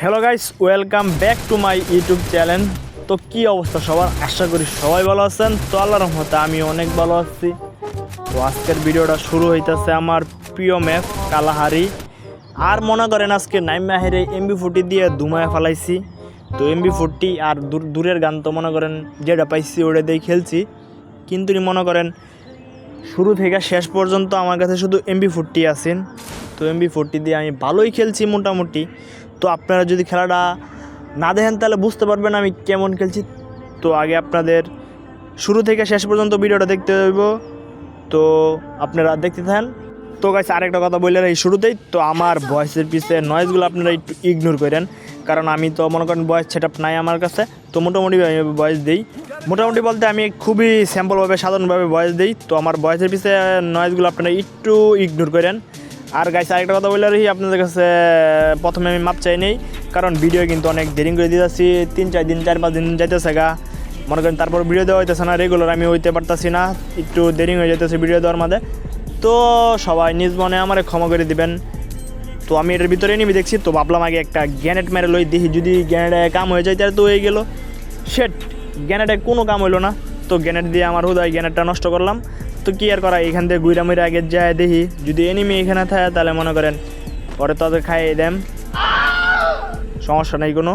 Hello guys welcome back to my YouTube channel তো কি অবস্থা সবার? আশা করি সবাই ভালো আছেন। তো আল্লাহর রহমতে আমি অনেক ভালো আছি। তো আজকের ভিডিওটা শুরু হইতেছে আমার প্রিয় ম্যাপ, কালাহারি। আর মনে করেন আজকে নাইম মাহেরে এমবি ফুটি দিয়ে দুমায় ফেলাইছি। তো এমবি ফুটি আর দূর- দূরের গান তো মনে করেন যেটা পাইছি ওটা দিয়ে খেলছি। কিন্তু মনে করেন শুরু থেকে শেষ পর্যন্ত আমার কাছে শুধু এমবি ফোরটি আছেন তো এমবি ফোরটি দিয়ে আমি ভালোই খেলছি মোটামুটি। তো আপনারা যদি খেলাটা না দেখেন, তাহলে বুঝতে পারবেন আমি কেমন খেলছি। তো আগে আপনাদের শুরু থেকে শেষ পর্যন্ত ভিডিওটা দেখতে হইব। তো আপনারা দেখতে থাকেন। তো গাছ আরেকটা কথা বললেন এই শুরুতেই। তো আমার ভয়েসের পিছে নয়েজগুলো আপনারা একটু ইগনোর করেন। কারণ আমি তো মনে করেন ভয়েস সেট নাই আমার কাছে। তো মোটামুটি আমি ভয়েস দিই। মোটামুটি বলতে আমি খুবই স্যাম্পলভাবে সাধারণভাবে ভয়েস দিই। তো আমার ভয়েসের পিছে নয়েজগুলো আপনারা একটু ইগনোর করেন। আর গাইছে আরেকটা কথা বলে রাখি, আপনাদের কাছে প্রথমে আমি মাপ চাই নেই, কারণ ভিডিও কিন্তু অনেক দেরি করে দিয়ে যাচ্ছি, তিন, চার দিন, চার, পাঁচ দিন যাইতেছে গা। মনে করেন তারপর ভিডিও দেওয়া হইতেছে না রেগুলার আমি হইতে পারতাছি না, একটু দেরি হয়ে যেতেছে ভিডিও দেওয়ার মাঝে তো সবাই নিজ মনে আমারে ক্ষমা করে দিবেন। তো আমি এটার ভিতরে নিবি দেখছি, তো ভাবলাম আগে একটা গ্যানেট মেরে লই দেখি, যদি গ্যানেটে কাম হয়ে যায় তাহলে তো হয়ে গেল। সেট গ্যানেটে কোনো কাম হইল না। তো গ্যানেট দিয়ে আমার হুদায় গ্যানেটটা নষ্ট করলাম। তো কি আর করা, এখান থেকে গুইরা মুইরা আগে যায় দেখি। যদি এনিমি এখানে থাকে, তাহলে মনে করেন পরে তাদের খাইয়ে দেন। সমস্যা নেই কোনো।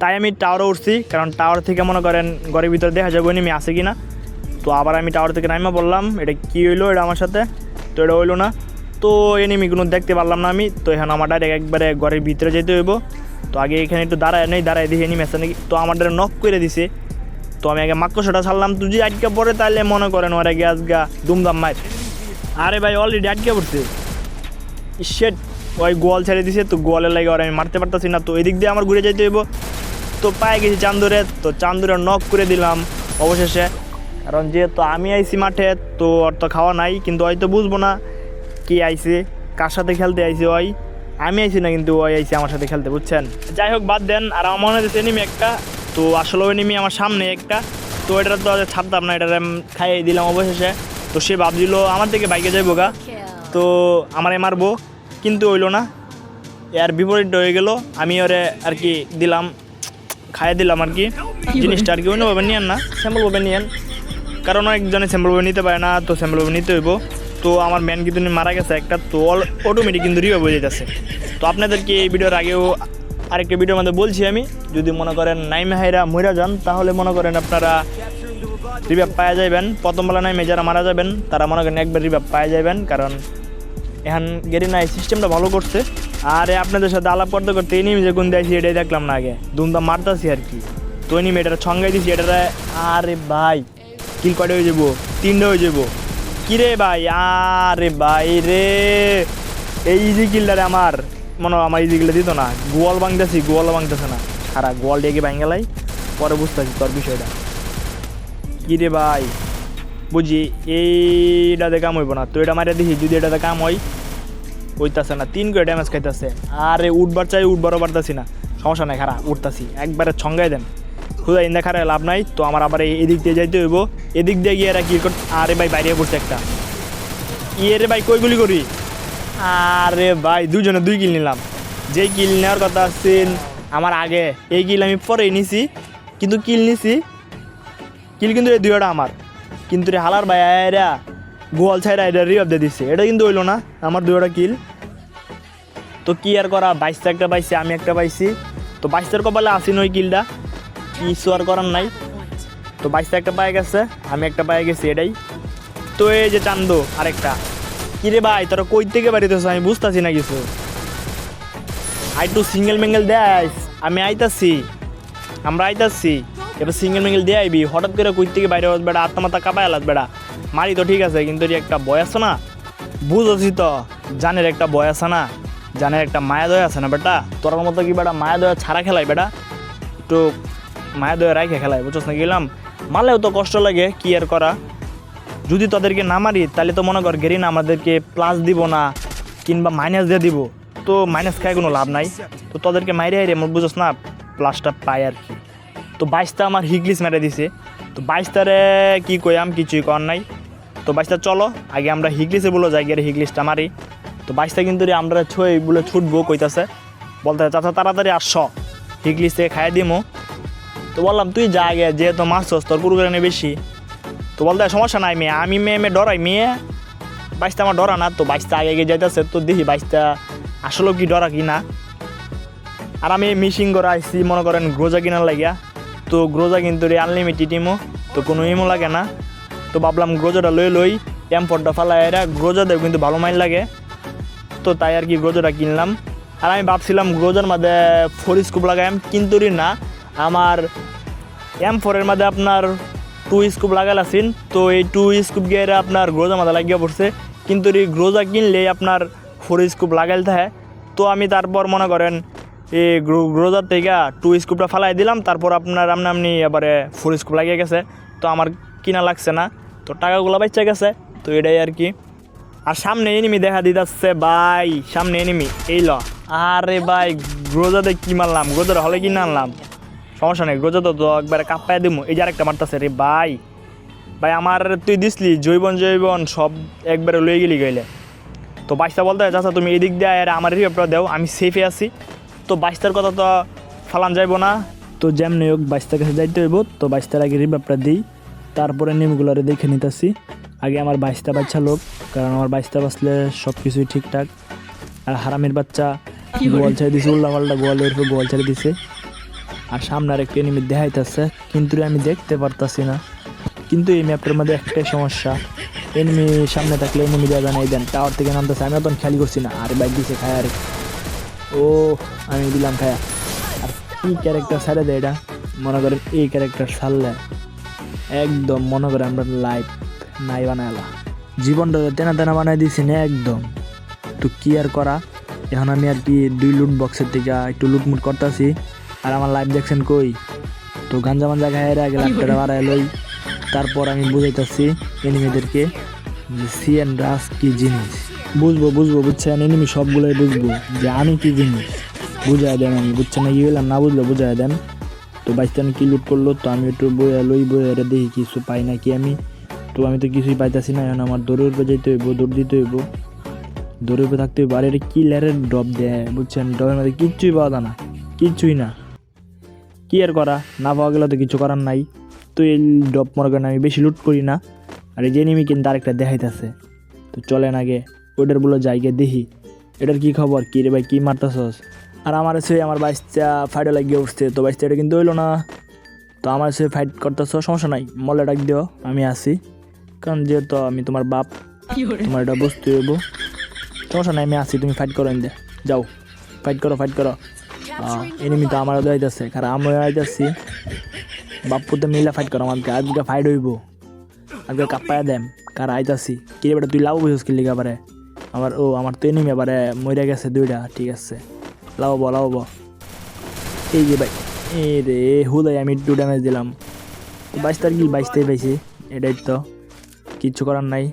তাই আমি টাওয়ারে উঠছি, কারণ টাওয়ার থেকে মনে করেন ঘরের ভিতরে দেখা যাবে এনিমি আছে কি না তো আবার আমি টাওয়ার থেকে নাইমা বললাম, এটা কী হইল, এটা আমার সাথে? তো এটা হইল না। তো এনিমি কোনো দেখতে পারলাম না আমি। তো এখন আমার ডাইরেক্ট একবারে ঘরের ভিতরে যেতে হইব। তো আগে এখানে একটু দাঁড়ায়, নেই দাঁড়ায় দেখি এনিমি আছে নাকি। তো আমার নক করে দিছে। তো আমি আগে মাক্কসটা ছাড়লাম। তুই যদি আটকে পড়ে তাহলে মনে করেন ওরা গ্যাস গা দুমদাম মার। আরে ভাই অলরেডি আটকে পড়ছে। শেট ওই গোয়াল ছেড়ে দিছে, তো গোয়ালের লাগে ওরা আমি মারতে পারতাছি না। তো এদিক দিয়ে আমার ঘুরে যাইতে হইব। তো পায়ে গেছি চান্দুরে, তো চান্দুরে নক করে দিলাম অবশেষে। কারণ যেহেতু আমি আইছি মাঠে, তো ওর তো খাওয়া নাই, কিন্তু হয়তো বুঝব না কি আইছে, কার সাথে খেলতে আইছে ওই। আমি আইছি না, কিন্তু ওই আইছে আমার সাথে খেলতে, বুঝছেন? যাই হোক, বাদ দেন, আর আমার মনে হচ্ছে এনিমি একটা তো আসলে ওই এনিমি আমার সামনে একটা তো এটা তো ছাড়তাম না এটা খাইয়ে দিলাম অবশেষে। তো সে ভাবছিল আমার থেকে বাইকে যাইবো গা। তো আমার আমারে মারবো কিন্তু হইল না। এর বিপরীত হয়ে গেল আমি ওরে আর কি দিলাম খাইয়ে দিলাম আর কি। জিনিসটা আর কি অন্যভাবে নিয়েন না স্যাম্পলভাবে নিয়েন। কারণ অনেকজনে স্যাম্পলভাবে নিতে পারে না তো স্যাম্পলভাবে নিতে হইব। তো আমার ম্যান কিন্তু মারা গেছে একটা তো অটোমেটিক কিন্তু রিভাইভ হয়ে যেতেছে তো আপনাদেরকে এই ভিডিওর আগেও আরেকটা ভিডিওর মধ্যে বলছি আমি, যদি মনে করেন নাইমে হাইরা মরে যান, তাহলে মনে করেন আপনারা রিভাইভ পাওয়া যাবেন প্রথম বেলা নাইমে যারা মারা যাবেন, তারা মনে করেন একবার রিভাব পাওয়া যাবেন কারণ এখন গেরিনা এই সিস্টেমটা ভালো করছে। আর আপনাদের সাথে আলাপ করতে করতে এনিমি যে কোন দিয়েছি এটাই দেখলাম না আগে। দুমদাম মারতাছি আর কি। তো এনিমি এটা ছঙ্গাই দিছি এটা আরে ভাই কিল কটে হয়ে যাব? তিনটে হয়ে যাব। কিরে ভাই, আরে ভাই রে, এই ইজি কিলটারে আমার। মনে আমার কিলটা দিত না। গোয়াল ভাঙতেছি, গোয়াল ভাঙতেছে না। সারা গোয়াল ডেকে ভাঙালাই পরে বুঝতেছি তোর বিষয়টা। কিরে ভাই, বুঝি এইটাতে কাম হইব না, তো এটা মারিয়া দেখি যদি এটাতে কাম হয়, হইতাছে না, তিন করে ড্যামেজ খাইতেছে। আরে উঠবার চাই, উঠবারও পারতাছি না। সমস্যা নাই খারাপ উঠতাছি। একবারে ছঙ্গাই দেন। খুদা, ইন্দা খারাপ লাভ নাই, তো আমার আবার এই- এদিক দিয়ে যাইতে হইব। এদিক দিয়ে গিয়ে এরা কি কর আরে ভাই, বাইরে পড়ছে একটা। ইয়ে রে ভাই, কই গুলি করি আরে ভাই দুজনে দুই কিল নিলাম। যেই কিল নেওয়ার কথা আসছেন আমার আগে, এই কিল আমি পরে নিছি, কিন্তু কিল নিছি, কিল কিন্তু এই দুইটা আমার। কিন্তু রে হালার ভাই এরা গোয়াল ছাইরা এটা রিঅফ দিয়ে দিচ্ছে এটা কিন্তু হইল না, আমার দুইটা কিল। তো কি আর করা, বাইশটা একটা পাইছি, আমি একটা পাইছি। তো বাইশটার কপালে আসি নই কিলটা, কিছু আর করার নাই। তো বাইশটা একটা পায়ে গেছে, আমি একটা পায়ে গেছি এটাই। তো এই যে চান্দো, আরেকটা। কিরে ভাই, তোরা কই থেকে বাড়িতেছ আমি বুঝতেছি না কিছু। আই টু সিঙ্গেল মেঙ্গেল দেয় আমি আইতাছি। আমরা আইতাছি। এবার সিঙ্গেল মিঙ্গেল দিয়ে আইবি। হঠাৎ করে কই থেকে বাইরে হস বেড়া, আত্মা মাথা কাপায় আলাদ বেড়া। মারি তো ঠিক আছে, কিন্তু একটা বয় আছে না? বুঝছি তো, জানের একটা বয় আছে না? জানের একটা মায়া দয়া আছে না বেটা? তোর মতো কি বেটা মায়া দয়া ছাড়া খেলাই বেটা? একটু মায়া দয়া রাখে খেলাই বুঝছ না গেলাম মারলেও তো কষ্ট লাগে, কি আর করা? যদি তাদেরকে না মারি, তাহলে তো মনে কর গেরিনা আমাদেরকে প্লাস দিব না, কিংবা মাইনাস দিয়ে দিব। তো মাইনাস খায় কোনো লাভ নাই। তো তাদেরকে মাইরে হাইরে আমার বুঝোস না প্লাসটা পাই আর কি। তো বাইশটা আমার হিগলিস মেরে দিছে। তো বাইশটারে কি কইয়াম কিছুই কর নাই। তো বাইশটা চলো, আগে আমরা হিগলিসে বলো, যাই গিয়ে হিগলিসটা মারি। তো বাইশটা কিন্তু রে আমরা ছয় বলে ছুটবো কইতাছে। বলতে চাচা তাড়াতাড়ি আসছ। হিগলিস থেকে খাইয়ে দিমো। তো বললাম, তুই যা আগে, যেহেতু মাছ তোর পুরো বেশি। তো বলতে সমস্যা নাই মেয়ে। আমি মেয়ে মেয়ে ডরাই মেয়ে। বাইশটা আমার ডরা না, তো বাইশটা আগে এগিয়ে যাইতেছে, তো দেখি বাইশটা আসলেও কি ডরা কি না। আর আমি মিশিং করে আসছি মনে করেন গ্রোজা কিনার লাগিয়া। তো গ্রোজা কিন্তু আনলিমিটেড ইমো তো কোনো ইমো লাগে না। তো ভাবলাম গ্রোজাটা লই লই এমপটটা ফালাই এরা গ্রোজা দেব কিন্তু ভালো মাইল লাগে। তো তাই আর কি গ্রোজাটা কিনলাম। আর আমি ভাবছিলাম গ্রোজার মধ্যে ফোর স্কুপ লাগাইম কিন্তুরই না, আমার এম ফোরের মধ্যে আপনার টু স্কুপ লাগাল আছেন তো এই টু স্কুপ গিয়ে আপনার গ্রোজা মাথা লাগিয়ে পড়ছে। কিন্তু এই গ্রোজা কিনলে আপনার ফোর স্কুপ লাগাইল থাকে। তো আমি তারপর মনে করেন এই গ্রোজার থেকে টু স্কুপটা ফালাই দিলাম, তারপর আপনার আমনি আপনি এবারে ফোর স্কুপ লাগিয়ে গেছে। তো আমার কিনা লাগছে না, তো টাকাগুলো বাচ্চা গেছে, তো এটাই আর কি। আর সামনে এনিমি দেখা দিতে দিতেছে ভাই, সামনে এনিমি এই ল। আরে ভাই গ্রোজাতে কি মারলাম? গ্রোজার হলে কি আনলাম। সমস্যা নেই গ্রোজা তো তো একবারে কাপ্পায় দিমু। এই যে আরেকটা মারতেছে রে ভাই। ভাই আমার তুই দিসলি জৈবন জৈবন সব একবারে লয়ে গেলি গেলে তো বাইশটা বলতে চাচা তুমি এদিক দিয়ে আর আমার রিপেপটা দাও আমি সেফে আছি। তো বাইশটার কথা তো ফালান যাইব না। তো যেমনি হোক বাইশটার কাছে যাইতে হইব। তো বাইশটার আগে রিপেপটা দিই। তারপরে নিমগুলারে দেখে নিতেছি। আগে আমার বাইশটা বাচ্চা লোক কারণ আমার বাইশটা বাঁচলে সব কিছুই ঠিকঠাক। আর হারামের বাচ্চা গোয়াল ছেড়ে দিছে উল্লা পাল্টা গোয়ালের উপর গোয়াল ছেড়ে দিছে। আর সামনে আর একটা এনিমি দেখাইতেছে, কিন্তু আমি দেখতে পারতাছি না। কিন্তু এই ম্যাপটার মধ্যে একটাই সমস্যা এনিমি সামনে থাকলে এনিমি দেওয়া জানাই দেন টাওয়ার থেকে নামতেছে, আমি তখন খেয়ালি করছি না, আর বাইক দিছে খায় আর ও, আমি দিলাম খায়া। আর কি ক্যারেক্টার ছাড়ে দেয় এটা, মনে করেন এই ক্যারেক্টার সারলে একদম মনে করে আমরা লাইফ নাই বানাইলা। জীবনটা তেনা তেনা বানাই দিছি না একদম। তো কি আর করা? এখন আমি আর কি দুই লুট বক্সের থেকে একটু লুটমুট করতেছি। আর আমার লাইফ দেখছেন কই? তো গাঞ্জা মাঞ্জা খাই আগে লাইফটা বাড়াই লই তারপর আমি বুঝাইতেছি এনিমিদেরকে সিএন রাস কি জিনিস? বুঝব বুঝব বুঝছেন? এনিমি সবগুলোই বুঝব যে আমি কি জিনিস? বুঝাই দেন আমি বুঝছেন না কি বললাম? না বুঝলে বুঝাই দেন। তো বাইস্তান কি লুট করল? তো আমি একটু বইয়া লই বইয়া দেখি কিছু পাই না কি আমি। তো আমি তো কিছুই পাইতাছি না এখন আমার দৌড়ের উপরে যেতে হইব দৌড় দিতে হইব। দৌড়ের উপরে থাকতে হইব। আর এটা কি লেয়ারের ড্রপ দেয় বুঝছেন? ড্রপের মধ্যে কিচ্ছুই পাওয়া না কিচ্ছুই না। কি আর করা? না পাওয়া গেলে তো কিছু করার নাই। তো এই ড্রপ মনে আমি বেশি লুট করি না। আর এই যে নিমি কিন্তু আরেকটা দেখাইতেছে। তো চলেন আগে ওইটার বলে যাইগে দেখি। এটার কি খবর? কি রে ভাই কি মারতাছস? আর আমার সে আমার বাইশটা ফাইটে লাগিয়ে উঠছে তো বাইশটা এটা কিন্তু হইল না। তো আমার সে ফাইট করতেছ সমস্যা নাই মলে ডাক দিও আমি আসি কারণ যেহেতু আমি তোমার বাপ তোমার এটা বুঝতে হইব। সমস্যা নাই আমি আসি তুমি ফাইট করো দে যাও ফাইট করো ফাইট করো। এনিমি তো আমার দাইতেছে কারণ আমি আইতেছি বাপুতে মিলা ফাইট করো আমাকে আজকে ফাইট হইব। আজকে কাপ্পায় দেম কার আইতাছি। কি রে বেটা, তুই লাভ বুঝিস কি পারে আমার, ও, আমার তো এনিমি এবারে মরে গেছে দুইটা, ঠিক আছে। লাভ লাভ এই যে ভাই, এ রে, হুদাই আমি টু ড্যামেজ দিলাম। বাইশ তার কি বাইশটাই পাইছি, এটাই তো। কিচ্ছু করার নাই।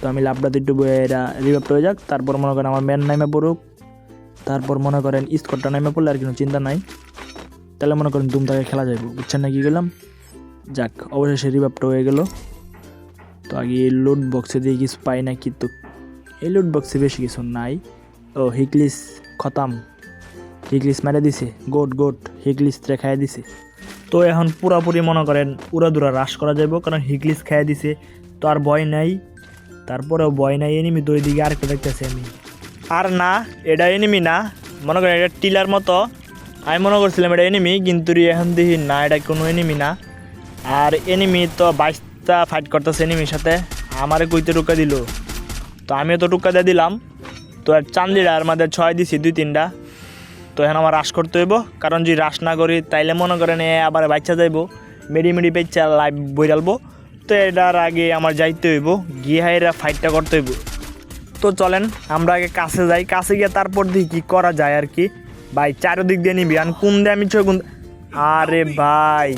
তো আমি লাভটাতে একটু এটা রিভাইভ হয়ে যাক, তারপর মনে করেন আমার মেন নামে পড়ুক। তারপর মনে করেন স্কটটা নামে পড়লে আর কোনো চিন্তা নাই। তাহলে মনে করেন দুম তাকে খেলা যাইব। বুঝছেন না কি গেলাম? যাক, অবশেষে রিভাবটা হয়ে গেল। তো আগে এই লুট বক্সে দিয়ে কিছু পাই না কিন্তু এই লুট বক্সে বেশি কিছু নাই। ও, হিকলিস, খতাম। হিকলিস মেরে দিছে। Goat goat. হিকলিস খাইয়ে দিছে। তো এখন পুরাপুরি মনে করেন উড়াদুরা হ্রাস করা যাইব, কারণ হিকলিস খাইয়ে দিছে। তো আর ভয় নাই। তারপরেও ভয় নাই, এনিমি তো ওইদিকে আরেকটা দেখতেছি আমি। আর না, এটা এনিমি না। মনে করেন এটা টিলার মতো। আমি মনে করছিলাম এটা এনিমি কিন্তু এখন দেখি না, এটা কোনো এনিমি না। আর এনিমি তো বাইশটা ফাইট করতেছে এনিমির সাথে। আমারে কইতে টুকা দিল। তো আমিও তো টুকা দিয়ে দিলাম। তো আর চান্দিরা আর আমাদের ছয় দিছি, দুই তিনটা। তো এখন আমার রাশ করতে হইব। কারণ যদি রাশ না করি, তাইলে মনে করেন এ আবার বাচ্চা যাইব। মেডি মেডি পেচ্চা লাইভ বইরালবো। তো এটার আগে আমার যাইতে হইব। গিয়ে হাইরা ফাইটটা করতে হইব। তো চলেন আমরা আগে কাছে যাই। কাছে গিয়ে তারপর দেখি কী করা যায় আর কি। ভাই চারিদিক দিয়ে নিবি আর কোন দিয়ে আমি ছয় কোন আরে ভাই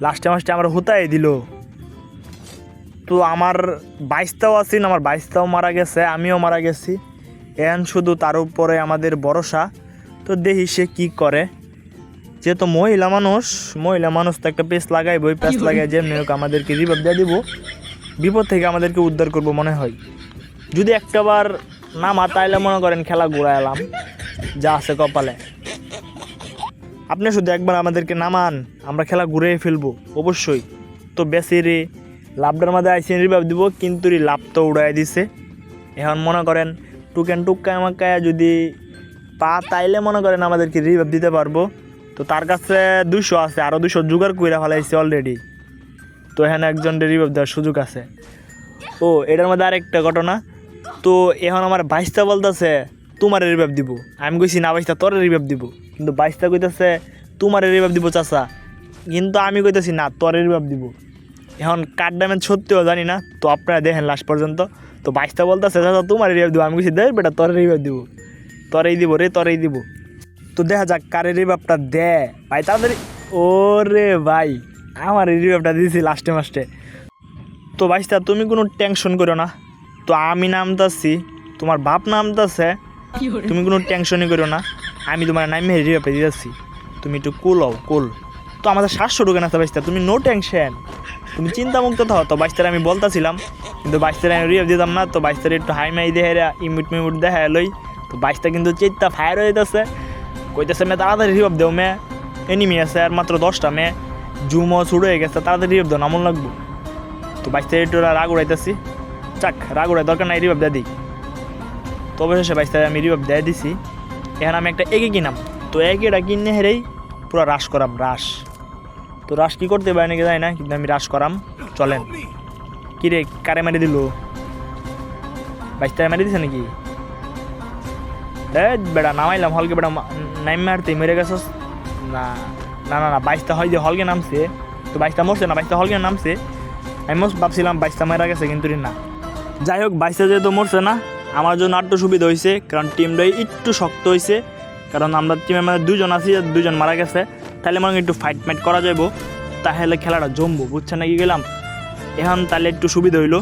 লাস্টে মাস্টে আমার হুতাই দিল। তো আমার বাইশটাও আছেন আমার বাইশটাও মারা গেছে আমিও মারা গেছি। এখন শুধু তার উপরে আমাদের ভরসা। তো দেখি সে কী করে। যেহেতু মহিলা মানুষ মহিলা মানুষ তো একটা পেস লাগাইব ওই পেস লাগাই যেমনি হোক আমাদেরকে রিভাব দিয়ে দিব। বিপদ থেকে আমাদেরকে উদ্ধার করব মনে হয়। যদি একটাবার নামা তাইলে মনে করেন খেলা ঘুরাইলাম, যা আছে কপালে। আপনি শুধু একবার আমাদেরকে নামান, আমরা খেলা ঘুরে ফেলব, অবশ্যই। তো বেশি রে লাভটার মধ্যে আইসি রিভাব দিব, কিন্তু রে লাভ তো উড়াই দিছে। এখন মনে করেন টুকেন টুক্কা আমাকায় যদি পা তাইলে মনে করেন আমাদেরকে রিভাব দিতে পারব। তো তার কাছে দুশো আছে আরও দুশো জোগাড় করে ফেলাইছে অলরেডি তো এখানে একজন রিভাব দেওয়ার সুযোগ আছে। ও, এটার মধ্যে আরেকটা ঘটনা। তো এখন আমার বাইশটা বলতেছে, তোমার রিভাব দিব। আমি কইছি, না বাইশটা, তোর রিভাব দিব। কিন্তু বাইশটা কইতেছে, তোমার রিভাব দিব, চাচা। কিন্তু আমি কইতেছি, না, তোর রিভাব দিব। এখন কার ড্যামেজ সত্যিও জানি না, তো আপনারা দেখেন লাস্ট পর্যন্ত। তো বাইশটা বলতেছে, চাচা, তোমার রিভাব দিব। আমি কইছি দে বেটা, তোর রিভাব দিব। তরেই দিব রে, তোরেই দিব। তো দেখা যাক কারের রিভাবটা দে ভাই, তাড়াতাড়ি। ও রে ভাই, আমার রিভাবটা দিয়েছি লাস্টে মাস্টে তো বাইশটা তুমি কোনো টেনশন করো না। তো আমি নামতাছি তোমার বাপ নামতাছে তুমি কোনো টেনশনই করো না। আমি তোমার নামে রিভাবে দিয়েছি তুমি একটু কুল হও কুল তো আমাদের সাতশো ঢুকে না বাইস্তা তুমি নো টেনশন তুমি চিন্তামুক্ত থাও। তো বাইস্তার আমি বলতাছিলাম কিন্তু বাইস্তার আমি রিভাব দিতাম না তো বাইস্তার একটু হাই মাই দেখে ইমিট মিমিট দেখা লই। তো বাইশটা কিন্তু চেতটা ফায়ার হয়ে যাচ্ছে কইতেছে মে তাড়াতাড়ি রিভাব দেও মে এনিমি আছে আর মাত্র দশটা মেয়ে। জুমও শুরু হয়ে গেছে তাড়াতাড়ি রিভাব দেও নামন লাগবো। তো বাইশটা একটু রাগ উড়াইতেছি। চাক, রাগ উড়াই দরকার নাই রিভাব দেয় দিই। তো অবশেষে বাইশটা আমি রিভাব দেয় দিছি। এখন আমি একটা এগে কিনাম। তো এগেটা কিনে হেরেই পুরো রাশ করাম, রাশ। তো রাশ কি করতে পারে নাকি জানি না, কিন্তু আমি রাশ করাম। চলেন। কি রে, কারে মারি দিল? বাইশ বাইশটা মারি দিছে নাকি? বেড়া, নামাইলাম, হলকে বেড়া নাইম মারতে মেরে গেছস। না না না না বাইশটা হয় যে হলকে নামছে। তো বাইশটা মরছে না বাইশটা হলকে নামছে। আমি ভাবছিলাম বাইশটা মারা গেছে, কিন্তু না। যাই হোক, বাইসে যেহেতু মরছে না, আমার জন্য আরটু সুবিধা হয়েছে কারণ টিমটাই একটু শক্ত হয়েছে কারণ আমরা টিমের মধ্যে দুজন আছি, আর দুজন মারা গেছে। তাহলে মনে একটু ফাইট মাইট করা যাব তাহলে খেলাটা জমবো, বুঝছেন নাকি গেলাম? এখন তাহলে একটু সুবিধা হইল।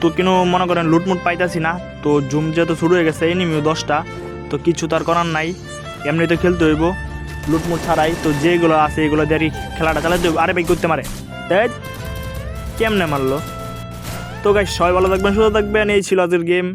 তো কিন্তু মনে করেন লুটমুট পাইতাছি না, তো জুম যেহেতু শুরু হয়ে গেছে এনিমিও দশটা, তো কিছু তার করার নাই। এমনি তো খেলতে হইব, লুটমুট ছাড়াই, তো যেগুলো আছে এগুলো দিয়ে খেলাটা চালাতে হইব। আরে ভাই, করতে মারে। কেমনে মারলো? তো গাই সবাই ভালো থাকবেন সুস্থ থাকবেন এই ছিল আজকের গেম